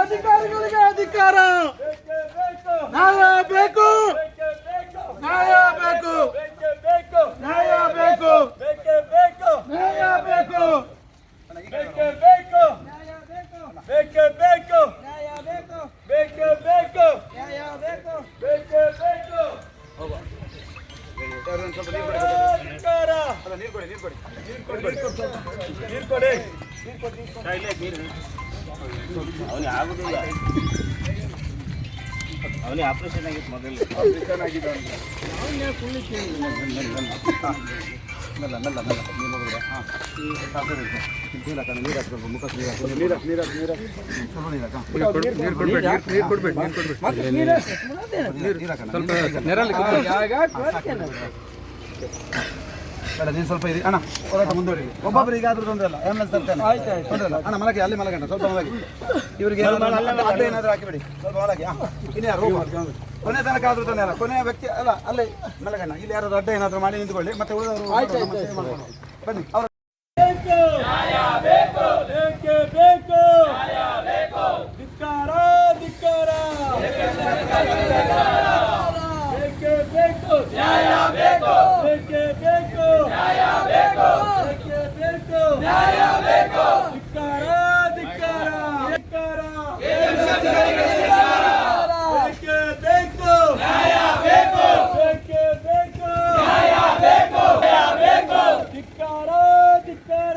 ಅಧಿಕಾರಿಗಳಿಗೆ ಅಧಿಕಾರ ಬೇಕೇ ಬೇಕು ನ್ಯಾಯ ಬೇಕು ಬೇಕೇ ಬೇಕು ನ್ಯಾಯ ಬೇಕು ಬೇಕೇ ಬೇಕು ನ್ಯಾಯ ಬೇಕು ಬೇಕೇ ಬೇಕು ನ್ಯಾಯ ಬೇಕು ಬೇಕೇ ಬೇಕು ಬೇಕೇ ಬೇಕು ಬೇಕೇ ಬೇಕು ಬೇಕೇ ಬೇಕು ಅಧಿಕಾರ ನೀರು ಕೊಡಿ ನೀರು ಕೊಡಿ ಅವನಿಗೆ ಆಗುದಿಲ್ಲ. ಅವನಿಗೆ. ಆಪರೇಷನ್ ಆಗಿತ್ತು ಮೊದಲು ಮೆಲ್ಲ ಮೆಲ್ಲ ಮೆಲ್ಲ. ನೀರು ಹೋಗುದ ಹಾಂ. ನೀರು ಹಾಕೋಣ ನೀರು ಹಾಕ್ಬೇಕು ಮುಖಕ್ಕೆ ನೀರು ಹಾಕಿ ನೀರು ಹಾಕಿ ನೀರು ಹಾಕಿ. ನೀರು ಹಾಕಿ. ಸ್ವಲ್ಪ ನೀರು ಹಾಕ. ನೀರು ಕೊಡ್ಬೇಕು ನೀರು ಕೊಡ್ಬೇಕು ನೀರು ಕೊಡ್ಬೇಕು ನೀರು ಬೇಡ ನೀನು ಸ್ವಲ್ಪ ಇರಿ. ಅಣ್ಣ ಹೋರಾಟ ಮುಂದುವರಿ ಒಬ್ಬೊಬ್ಬರು ಈಗ ಆದ್ರೂ ತೊಂದರೆ ಇಲ್ಲ. ಆಂಬುಲೆನ್ಸ್ ತರ್ತೇನೆ ತೊಂದರೆ ಇಲ್ಲ. ಅಣ್ಣ ಮಲಗಿ ಅಲ್ಲಿ ಮಲಗಣ್ಣ. ಸ್ವಲ್ಪ ಮಲಗಿ. ಇವರಿಗೆ ಅಡ್ಡ ಏನಾದರೂ ಹಾಕಿಬಿಡಿ. ಸ್ವಲ್ಪ ಮಲಗಿ ಹಾಂ ಇನ್ನು ಯಾರು. ಕೊನೆ ತನಕ ಆದ್ರೂ ತೊಂದರೆ ಇಲ್ಲ. ಕೊನೆಯ ವ್ಯಕ್ತಿ ಅಲ್ಲ ಅಲ್ಲೇ ಮಲಗಣ್ಣ. ಇಲ್ಲಿ ಯಾರಾದ್ರು ಅಡ್ಡ ಏನಾದರೂ ಮಾಡಿ ನಿಂತ್ಕೊಳ್ಳಿ. ಮತ್ತೆ ಉಳಿದವರು ಬನ್ನಿ ಅವ್ರ ಬೇಕು ಬೇಕೇ ಬೇಕು ಧಿಕ್ಕಾರ ಧಿಕ್ಕಾರ ಬೇಕೇ ಬೇಕು ನ್ಯಾಯ ಬೇಕು ಬೇಕೇ ಬೇಕು ನ್ಯಾಯ ಬೇಕು ಬೇಕೇ ಬೇಕು ನ್ಯಾಯ ಬೇಕು ಧಿಕ್ಕಾರ ಧಿಕ್ಕಾರ ಧಿಕ್ಕಾರ ಬೇಕೇ ಬೇಕು ನ್ಯಾಯ ಬೇಕು ಬೇಕೇ ಬೇಕು ನ್ಯಾಯ ಬೇಕು ನ್ಯಾಯ ಬೇಕು ಧಿಕ್ಕಾರ ಧಿಕ್ಕಾರ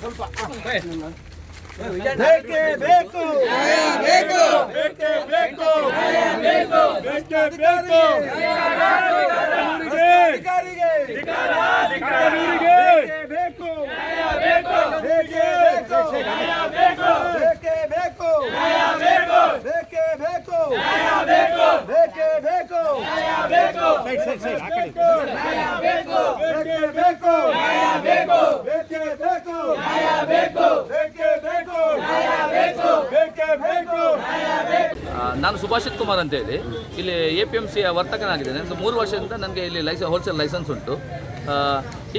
ಸ್ವಲ್ಪ ಬೇಕು ಬೇಕು. ಬೇಕು ಬೇಕೇ ಬೇಕು ಬೇಕು ಬೇಕೇ ಬೇಕು ನ್ಯಾಯ ಬೇಕು ಬೇಕೇ ಬೇಕು ಅಧಿಕಾರಿಗೆ ಅಧಿಕಾರಿಗೆ ಬೇಕು ಬೇಕು ಬೇಕೇ ಬೇಕು ಬೇಕು ಬೇಕೇ ಬೇಕು ಬೇಕು ಬೇಕೇ ಬೇಕು ಬೇಕು ಬೇಕೇ ಬೇಕು ಬೇಕು ಬೇಕು. ಬೇಕೇ ಬೇಕು. ನ್ಯಾಯ ಬೇಕು. ಬೇಕೇ ಬೇಕು. ನ್ಯಾಯ ಬೇಕು. ಬೇಕೇ ಬೇಕು. ನ್ಯಾಯ ಬೇಕು. ಬೇಕೇ ಬೇಕು ಆ, ನಾನು ಸುಭಾಷಿತ್ ಕುಮಾರ್ ಅಂತ ಹೇಳಿ. ಇಲ್ಲಿ ಎ ಪಿ ಎಂ ಸಿಯ ವರ್ತಕನಾಗಿದ್ದೇನೆ. ಒಂದು ಮೂರು ವರ್ಷದಿಂದ ನನಗೆ ಇಲ್ಲಿ ಲೈಸ ಹೋಲ್ಸೇಲ್ ಲೈಸೆನ್ಸ್ ಉಂಟು.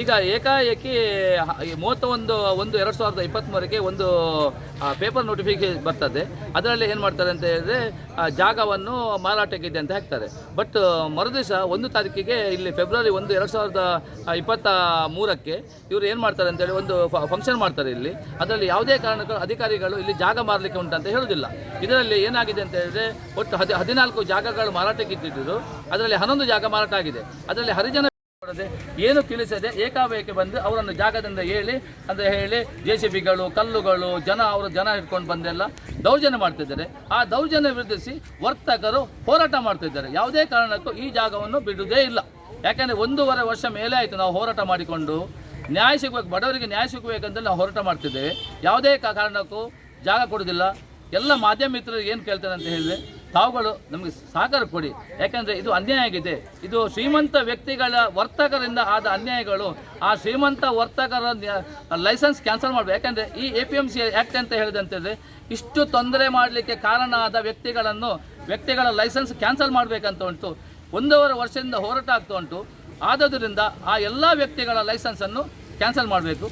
ಈಗ ಏಕಾಏಕಿ ಮೂವತ್ತ ಒಂದು ಒಂದು ಎರಡು ಸಾವಿರದ ಇಪ್ಪತ್ತ್ಮೂರಕ್ಕೆ ಒಂದು ಪೇಪರ್ ನೋಟಿಫಿಕೇಶನ್ ಬರ್ತದೆ. ಅದರಲ್ಲಿ ಏನು ಮಾಡ್ತಾರೆ ಅಂತ ಹೇಳಿದ್ರೆ ಜಾಗವನ್ನು ಮಾರಾಟಕ್ಕಿದೆ ಅಂತ ಹಾಕ್ತಾರೆ. ಬಟ್ ಮರುದಿವಸ ಒಂದು ತಾರೀಕಿಗೆ ಇಲ್ಲಿ ಫೆಬ್ರವರಿ ಒಂದು, ಎರಡು ಸಾವಿರದ ಇಪ್ಪತ್ತ ಮೂರಕ್ಕೆ ಇವರು ಏನು ಮಾಡ್ತಾರೆ ಅಂತೇಳಿ ಒಂದು ಫಂಕ್ಷನ್ ಮಾಡ್ತಾರೆ ಇಲ್ಲಿ. ಅದರಲ್ಲಿ ಯಾವುದೇ ಕಾರಣಕ್ಕೂ ಅಧಿಕಾರಿಗಳು ಇಲ್ಲಿ ಜಾಗ ಮಾರಲಿಕ್ಕೆ ಉಂಟಂತ ಹೇಳೋದಿಲ್ಲ. ಇದರಲ್ಲಿ ಏನಾಗಿದೆ ಅಂತ ಹೇಳಿದರೆ, ಒಟ್ಟು ಹದಿ, ಹದಿನಾಲ್ಕು ಜಾಗಗಳು ಮಾರಾಟಕ್ಕೆ ಇಟ್ಟಿದ್ದರು ಅದರಲ್ಲಿ ಹನ್ನೊಂದು ಜಾಗ ಮಾರಾಟ ಆಗಿದೆ. ಅದರಲ್ಲಿ ಹರಿಜನ ಕೊಡದೆ ಏನು ತಿಳಿಸದೆ ಏಕಾಏಕಿ ಬಂದು ಅವರನ್ನು ಜಾಗದಿಂದ ಹೇಳಿ, ಅಂದರೆ ಹೇಳಿ ಜೆ ಸಿ ಬಿಗಳು, ಕಲ್ಲುಗಳು, ಜನ, ಅವರು ಜನ ಇಟ್ಕೊಂಡು ಬಂದೆಲ್ಲ ದೌರ್ಜನ್ಯ ಮಾಡ್ತಿದ್ದಾರೆ. ಆ ದೌರ್ಜನ್ಯ ವಿರೋಧಿಸಿ ವರ್ತಕರು ಹೋರಾಟ ಮಾಡ್ತಿದ್ದಾರೆ. ಯಾವುದೇ ಕಾರಣಕ್ಕೂ ಈ ಜಾಗವನ್ನು ಬಿಡುವುದೇ ಇಲ್ಲ. ಯಾಕೆಂದರೆ ಒಂದೂವರೆ ವರ್ಷ ಮೇಲೆ ಆಯಿತು ನಾವು ಹೋರಾಟ ಮಾಡಿಕೊಂಡು, ನ್ಯಾಯ ಸಿಗಬೇಕು, ಬಡವರಿಗೆ ನ್ಯಾಯ ಸಿಗಬೇಕಂತ ನಾವು ಹೋರಾಟ ಮಾಡ್ತಿದ್ದೇವೆ. ಯಾವುದೇ ಕಾರಣಕ್ಕೂ ಜಾಗ ಕೊಡೋದಿಲ್ಲ ಎಲ್ಲ ಮಾಧ್ಯಮ ಮಿತ್ರರಿಗೆ ಏನು ಕೇಳ್ತಾರೆ ಅಂತ ಹೇಳಿದ್ರೆ ತಾವುಗಳು ನಮಗೆ ಸಹಕಾರ ಕೊಡಿ. ಯಾಕಂದರೆ ಇದು ಅನ್ಯಾಯ ಆಗಿದೆ. ಇದು ಶ್ರೀಮಂತ ವ್ಯಕ್ತಿಗಳ ವರ್ತಕರಿಂದ ಆದ ಅನ್ಯಾಯಗಳು. ಆ ಶ್ರೀಮಂತ ವರ್ತಕರ ಲೈಸೆನ್ಸ್ ಕ್ಯಾನ್ಸಲ್ ಮಾಡಬೇಕು. ಯಾಕಂದರೆ ಈ A P M C act ಅಂತ ಹೇಳಿದಂತಂದರೆ ಇಷ್ಟು ತೊಂದರೆ ಮಾಡಲಿಕ್ಕೆ ಕಾರಣ ಆದ ವ್ಯಕ್ತಿಗಳನ್ನು, ವ್ಯಕ್ತಿಗಳ ಲೈಸೆನ್ಸ್ ಕ್ಯಾನ್ಸಲ್ ಮಾಡಬೇಕಂತ ಉಂಟು. ಒಂದೂವರೆ ವರ್ಷದಿಂದ ಹೋರಾಟ ಆಗ್ತಾ ಉಂಟು. ಆದ್ದರಿಂದ ಆ ಎಲ್ಲ ವ್ಯಕ್ತಿಗಳ ಲೈಸೆನ್ಸನ್ನು ಕ್ಯಾನ್ಸಲ್ ಮಾಡಬೇಕು.